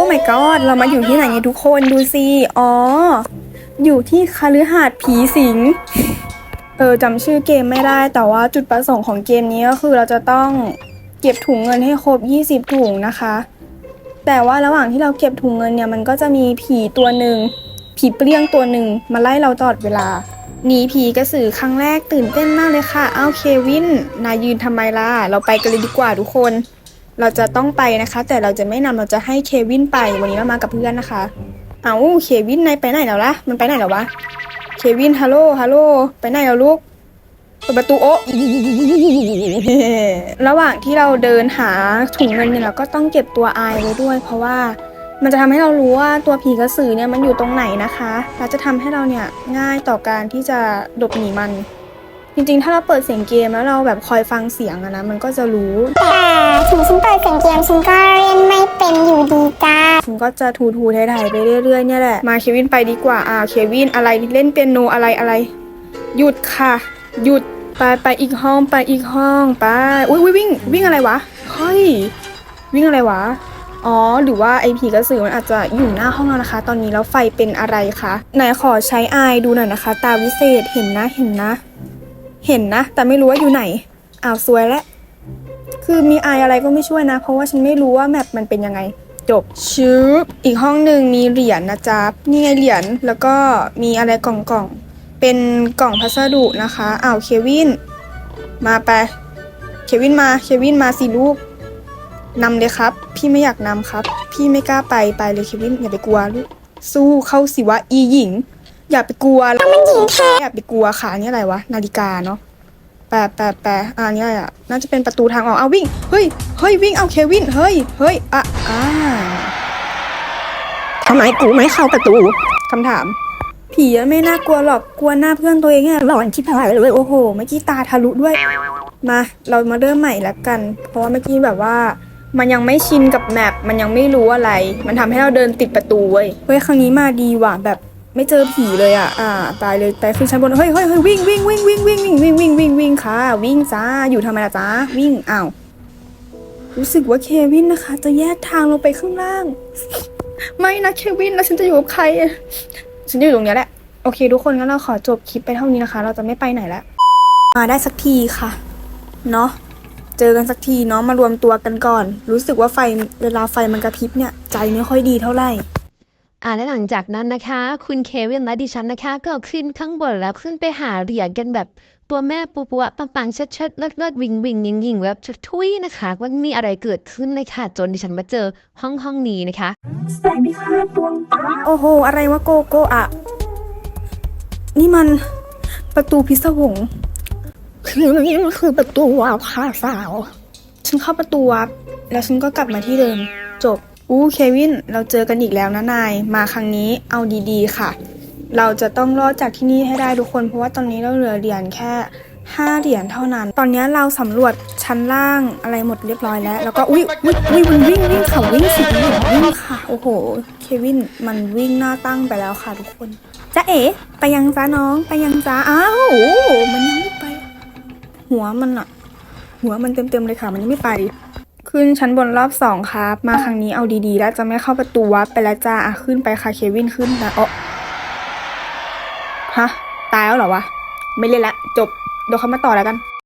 อ้ my god เรามาอยู่ที่ไหนเนี่ยทุกคนดูสิ อ๋อ อยู่ที่คฤหาสน์ผีสิง เออจำชื่อเกมไม่ได้ แต่ว่าจุดประสงค์ของเกมนี้ก็คือเราจะต้องเก็บถุงเงินให้ครบ 20 ถุงนะคะ แต่ว่าระหว่างที่เราเก็บถุงเงินเนี่ยมันก็จะมีผีตัวหนึ่งผีเปรี้ยงตัวหนึ่งมาไล่เราตลอดเวลาหนีผีกระสือครั้งแรกตื่นเต้นมากเลยค่ะอ้าวเควิน นายยืนทำไมล่ะ เราไปกันเลยดีกว่าทุกคน เราจะต้องไปนะคะ แต่เราจะไม่นำเราจะให้เควินไปวันนี้เรามากับเพื่อนนะคะ เอาเควินนายไปไหนแล้วล่ะมันไปไหนแล้ววะเควินฮัลโหลฮัลโหลไปไหนแล้วลูกเปิดประตูโอะระหว่างที่เราเดินหาถุงเงินเนี่ยเราก็ต้องเก็บตัวอายไว้ด้วย เพราะว่ามันจะทำให้เรารู้ว่าตัวผีกระสือเนี่ยมันอยู่ตรงไหนนะคะ และจะทำให้เราเนี่ยง่ายต่อการที่จะหลบหนีมัน จริงๆ ถ้าเราเปิดเสียงเกมแล้วเราแบบคอยฟังเสียงอะนะ มันก็จะรู้ แต่ถึงฉันเปิดเสียงเกมฉันก็เล่นไม่เป็นอยู่ดีจ้าฉันก็จะทูทูไถ่ายๆไปเรื่อยๆเนี่ยแหละ มาเควินไปดีกว่า อ่าเควินอะไรเล่นเปียโนอะไรอะไร หยุดค่ะ หยุดไปไปอีกห้องไปอีกห้องไป อุ้ยอุ๊ยวิ่งวิ่งอะไรวะ เฮ้ย วิ่งอะไรวะ อ๋อ หรือว่าไอผีกระสือมันอาจจะอยู่หน้าห้องเรานะคะ ตอนนี้แล้วไฟเป็นอะไรคะ ไหนขอใช้อายดูหน่อยนะคะ ตาวิเศษเห็นนะเห็นนะ เห็นนะ แต่ไม่รู้ว่าอยู่ไหนอ้าวซวยแล้วคือมีไออะไรก็ไม่ช่วยนะ เพราะว่าฉันไม่รู้ว่าแมปมันเป็นยังไง จบชืบอีกห้องหนึ่งมีเหรียญนะจ๊ะนี่ไงเหรียญแล้วก็มีอะไรกล่องกล่องๆเป็นกล่องพัสดุนะคะอ้าวเควิน มาไป เควินมาเควินมาสิลูกนำเลยครับ พี่ไม่อยากนำครับ พี่ไม่กล้าไปไปเลยเควินอย่าไปกลัวลูกสู้เข้าสิวะอีหญิง อย่าไปกลัวมันหญิงแท้อย่าไปกลัวค่ะอันนี่อะไรวะ นาฬิกาเนาะแปะแปะแปะอ่านี่อะไรอะน่าจะเป็นประตูทางออกเอาวิ่งเฮ้ยเฮ้ยวิ่งเอาเควินเฮ้ยเฮ้ยอะอ่าทำไมกูไม่เข้าประตูคำถาม ผีอะไม่น่ากลัวหรอกกลัวหน้าเพื่อนตัวเองอะหลอนชิบหายเลยโอ้โหเมื่อกี้ตาทะลุด้วย มาเรามาเริ่มใหม่ละกัน เพราะว่าเมื่อกี้แบบว่า มันยังไม่ชินกับแมปมันยังไม่รู้อะไร มันทำให้เราเดินติดประตูเว้ยเฮ้ยครั้งนี้มาดีว่ะแบบ ไม่เจอผีเลยอะ อ่า ตายเลยไปขึ้นชั้นบน เฮ้ยเฮ้ยเฮ้ยวิ่งวิ่งวิ่งวิ่งวิ่งวิ่งวิ่งวิ่งวิ่งวิ่งค่ะ วิ่งจ้า อยู่ทำไมล่ะจ้า วิ่งอ้าว รู้สึกว่าเควินนะคะ จะแยกทางลงไปข้างล่าง ไม่นะเควินแล้วฉันจะอยู่กับใคร ฉันจะอยู่ตรงนี้แหละ โอเค ทุกคนงั้นเราขอจบคลิปไปเท่านี้นะคะ เราจะไม่ไปไหนแล้ว มาได้สักทีค่ะ เนาะเจอกันสักทีเนาะมารวมตัวกันก่อน รู้สึกว่าไฟเวลาไฟมันกระพริบเนี่ยใจไม่ค่อยดีเท่าไหร่ อ่าและหลังจากนั้นนะคะ คุณเควินและดิฉันนะคะ ก็ขึ้นข้างบนแล้วขึ้นไปหาเหรียญกันแบบตัวแม่ปูปัวปังปังๆเชิดเชิดๆเลิศเลิศวิงวิงยิงยิงแบบทุยนะคะว่ามีอะไรเกิดขึ้นเลยค่ะ จนดิฉันมาเจอห้องห้องนี้นะคะโอ้โห อะไรวะโกโกอะ นี่มันประตูพิศวงคือนี่มันคือประตูวาร์ปค่ะสาว ฉันเข้าประตูวาร์ปแล้วฉันก็กลับมาที่เดิมจบ อู้เควิน เราเจอกันอีกแล้วนะนาย มาครั้งนี้เอาดี ๆ ค่ะ เราจะต้องรอดจากที่นี่ให้ได้ทุกคน เพราะว่าตอนนี้เราเหลือเหรียญแค่ห้าเหรียญเท่านั้น ตอนนี้เราสำรวจชั้นล่างอะไรหมดเรียบร้อยแล้ว แล้วก็อุ้ยอุ้ยอุ้ยมันวิ่งวิ่งค่ะวิ่งสิวิ่งค่ะ โอ้โห เควินมันวิ่งหน้าตั้งไปแล้วค่ะทุกคนจ้าเอ๋ไปยังจ้าน้องไปยังจ้าอ้าวโอ้โหมันยังไม่ไป หัวมันอะหัวมันเต็มๆเลยค่ะ มันยังไม่ไป ขึ้นชั้นบนรอบสองครับ มาครั้งนี้เอาดีๆ แล้วจะไม่เข้าประตูวัดไปแล้วจ้าอะขึ้นไปค่ะเควินขึ้นนะอ๋อฮะ ตายแล้วเหรอวะ ไม่เล่นละ จบเดี๋ยวเขามาต่อแล้วกัน